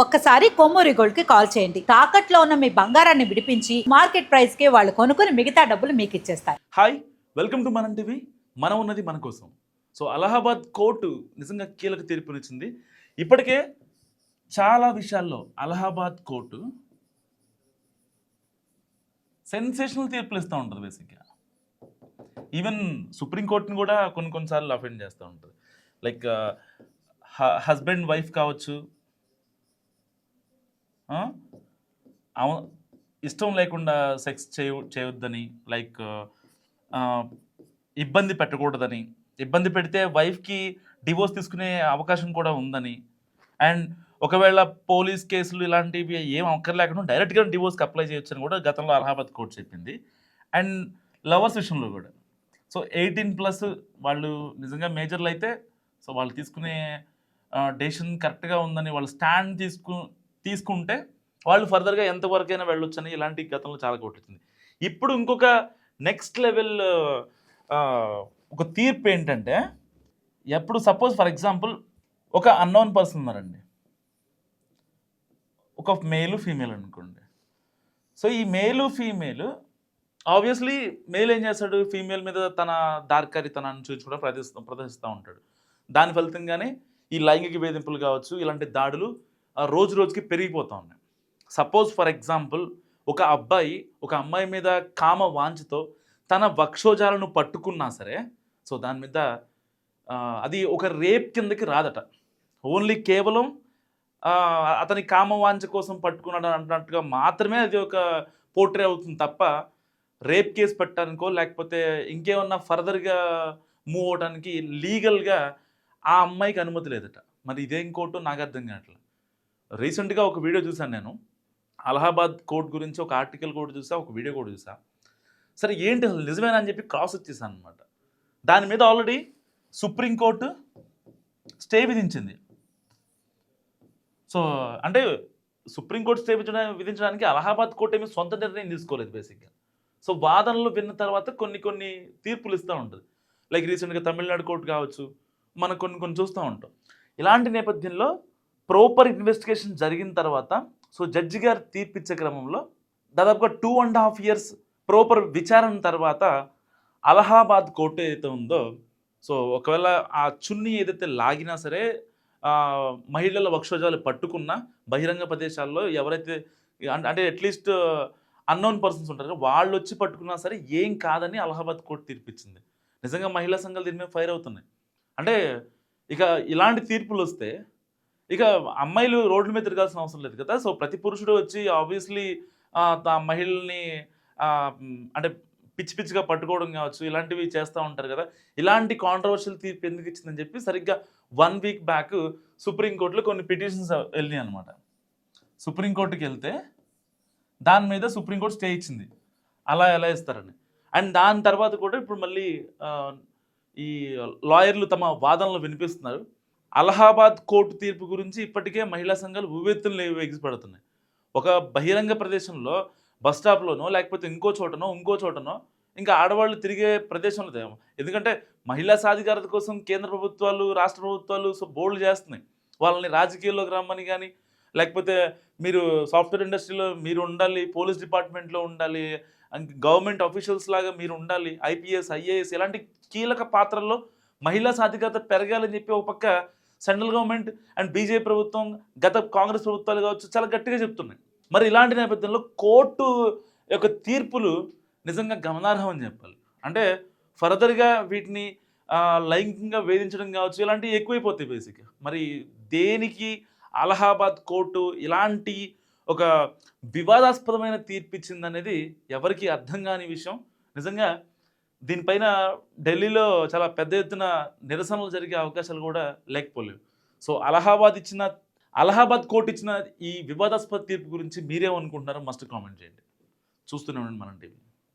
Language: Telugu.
ఒక్కసారి కొమ్మూరి గోల్డ్కి కాల్ చేయండి. తాకట్లో ఉన్న మీ బంగారాన్ని విడిపించి మార్కెట్ ప్రైస్కి వాళ్ళు కొనుక్కుని మిగతా డబ్బులు మీకు ఇచ్చేస్తారు. Hi welcome to Manam TV. మనం ఉన్నది మన కోసం. సో అలహాబాద్ కోర్టు నిజంగా కీలక తీర్పునిచ్చింది. ఇప్పటికే చాలా విషయాల్లో అలహాబాద్ కోర్టు సెన్సేషనల్ తీర్పులు ఇస్తూ ఉంటుంది బేసిక్గా. ఈవెన్ సుప్రీంకోర్టుని కూడా కొన్ని కొన్నిసార్లు అఫెండ్ చేస్తూ ఉంటుంది. లైక్ హస్బెండ్ వైఫ్ కావచ్చు ఇష్టం లేకుండా సెక్స్ చేయ చేయొద్దని లైక్ ఇబ్బంది పెట్టకూడదని ఇబ్బంది పెడితే వైఫ్కి డివోర్స్ తీసుకునే అవకాశం కూడా ఉందని. అండ్ ఒకవేళ పోలీస్ కేసులు ఇలాంటివి ఏం అక్కర్లేకుండా డైరెక్ట్గా డివోర్స్కి అప్లై చేయొచ్చని కూడా గతంలో అలహాబాద్ కోర్టు చెప్పింది. అండ్ లవర్స్ విషయంలో కూడా. సో ఎయిటీన్ ప్లస్ వాళ్ళు నిజంగా మేజర్లు అయితే సో వాళ్ళు తీసుకునే డెసిషన్ కరెక్ట్గా ఉందని వాళ్ళు స్టాండ్ తీసుకు తీసుకుంటే వాళ్ళు ఫర్దర్గా ఎంతవరకైనా వెళ్ళొచ్చని ఇలాంటి గతంలో చాలా కొట్టించింది ఇప్పుడు ఇంకొక నెక్స్ట్ లెవెల్ ఒక తీర్పు ఏంటంటే ఎప్పుడు సపోజ్ ఫర్ ఎగ్జాంపుల్ ఒక అన్నోన్ పర్సన్ ఉన్నారండి. ఒక మేలు ఫీమేల్ అనుకోండి. సో ఈ మేలు ఫీమేల్ ఆబ్వియస్లీ మేల్ ఏం చేస్తాడు? ఫీమేల్ మీద తన దార్కారితనాన్ని చూపించుకోవడం ప్రదర్శిస్తూ ప్రదర్శిస్తూ ఉంటాడు. దాని ఫలితంగానే ఈ లైంగిక వేధింపులు కావచ్చు ఇలాంటి దాడులు రోజు రోజుకి పెరిగిపోతూ ఉన్నాయి. సపోజ్ ఫర్ ఎగ్జాంపుల్ ఒక అబ్బాయి ఒక అమ్మాయి మీద కామ వాంఛతో తన వక్షోజాలను పట్టుకున్నా సరే సో దాని మీద అది ఒక రేప్ కిందకి రాదట. ఓన్లీ కేవలం అతని కామ వాంఛ కోసం పట్టుకున్నాడు అన్నట్టుగా మాత్రమే అది ఒక పోర్ట్రే అవుతుంది తప్ప రేప్ కేసు పెట్టడానికో లేకపోతే ఇంకేమన్నా ఫర్దర్గా మూవ్ అవడానికి లీగల్గా ఆ అమ్మాయికి అనుమతి లేదట. మరి ఇదేం కోర్టు నాకు అర్థం కావట్లేదు. రీసెంట్గా ఒక వీడియో చూశాను నేను. అలహాబాద్ కోర్ట్ గురించి ఒక ఆర్టికల్ కూడా చూసా ఒక వీడియో కూడా చూసా. సరే ఏంటి అసలు నిజమేనా అని చెప్పి క్రాస్ వచ్చేసాను అనమాట దాని మీద ఆల్రెడీ సుప్రీంకోర్టు స్టే విధించింది. సో అంటే సుప్రీంకోర్టు స్టే విధించడానికి అలహాబాద్ కోర్టు ఏమి సొంత నిర్ణయం తీసుకోలేదు బేసిక్గా. సో వాదనలు విన్న తర్వాత కొన్ని కొన్ని తీర్పులు ఇస్తూ ఉంటుంది. లైక్ రీసెంట్గా తమిళనాడు కోర్టు కావచ్చు మనం కొన్ని కొన్ని చూస్తూ ఉంటాం. ఇలాంటి నేపథ్యంలో ప్రాపర్ ఇన్వెస్టిగేషన్ జరిగిన తర్వాత సో జడ్జి గారు తీర్పిచ్చే క్రమంలో దాదాపుగా two and half years proper విచారణ తర్వాత అలహాబాద్ కోర్టు ఏదైతే ఉందో సో ఒకవేళ ఆ చున్నీ ఏదైతే లాగినా సరే మహిళల వక్షోజాలు పట్టుకున్న బహిరంగ ప్రదేశాల్లో ఎవరైతే అంటే- అంటే అట్లీస్ట్ అన్నోన్ పర్సన్స్ ఉంటారు వాళ్ళు వచ్చి పట్టుకున్నా సరే ఏం కాదని అలహాబాద్ కోర్టు తీర్పిచ్చింది. నిజంగా మహిళా సంఘాలు దీని మీద ఫైర్ అవుతున్నాయి. అంటే ఇక ఇలాంటి తీర్పులు వస్తే ఇక అమ్మాయిలు రోడ్ల మీద తిరగాల్సిన అవసరం లేదు కదా. సో ప్రతి పురుషుడు వచ్చి ఆబ్వియస్లీ మహిళల్ని అంటే పిచ్చి పిచ్చిగా పట్టుకోవడం కావచ్చు ఇలాంటివి చేస్తూ ఉంటారు కదా. ఇలాంటి కాంట్రవర్షియల్ తీర్పు ఎందుకు ఇచ్చిందని చెప్పి సరిగ్గా వన్ వీక్ బ్యాక్ సుప్రీంకోర్టులో కొన్ని పిటిషన్స్ వెళ్ళినాయి అనమాట సుప్రీంకోర్టుకి వెళ్తే దాని మీద సుప్రీంకోర్టు స్టే ఇచ్చింది. అలా ఎలా ఇస్తారని. అండ్ దాని తర్వాత కూడా ఇప్పుడు మళ్ళీ ఈ లాయర్లు తమ వాదనలు వినిపిస్తున్నారు. అలహాబాద్ కోర్టు తీర్పు గురించి ఇప్పటికే మహిళా సంఘాలు ఉవ్వెత్తులు ఎగిసిపడుతున్నాయి. ఒక బహిరంగ ప్రదేశంలో బస్ స్టాప్లోనో లేకపోతే ఇంకో చోటనో ఇంకో చోటనో ఇంకా ఆడవాళ్ళు తిరిగే ప్రదేశంలో తే- ఎందుకంటే మహిళా సాధికారత కోసం కేంద్ర ప్రభుత్వాలు రాష్ట్ర ప్రభుత్వాలు సో బోల్డ్ చేస్తున్నాయి. వాళ్ళని రాజకీయాల్లోకి రమ్మని కానీ లేకపోతే మీరు సాఫ్ట్వేర్ ఇండస్ట్రీలో మీరు ఉండాలి పోలీస్ డిపార్ట్మెంట్లో ఉండాలి గవర్నమెంట్ అఫీషియల్స్ లాగా మీరు ఉండాలి ఐపీఎస్ ఐఏఎస్ ఇలాంటి కీలక పాత్రల్లో మహిళా సాధికారత పెరగాలని చెప్పి ఒక పక్క సెంట్రల్ గవర్నమెంట్ అండ్ బీజేపీ ప్రభుత్వం గత కాంగ్రెస్ ప్రభుత్వాలు కావచ్చు చాలా గట్టిగా చెప్తున్నాయి. మరి ఇలాంటి నేపథ్యంలో కోర్టు యొక్క తీర్పులు నిజంగా గమనార్హం అని చెప్పాలి. అంటే ఫర్దర్గా వీటిని లైంగికంగా వేధించడం కావచ్చు ఇలాంటివి ఎక్కువైపోతాయి బేసిక్ మరి దేనికి అలహాబాద్ కోర్టు ఇలాంటి ఒక వివాదాస్పదమైన తీర్పు ఇచ్చిందనేది ఎవరికి అర్థం కాని విషయం. నిజంగా దీనిపైన ఢిల్లీలో చాలా పెద్ద ఎత్తున నిరసనలు జరిగే అవకాశాలు కూడా లేకపోలేవు. సో అలహాబాద్ ఇచ్చిన అలహాబాద్ కోర్టు ఇచ్చిన ఈ వివాదాస్పద తీర్పు గురించి మీరేమనుకుంటున్నారో మస్ట్ కామెంట్ చేయండి. చూస్తూనే ఉండండి మనం టీవీ.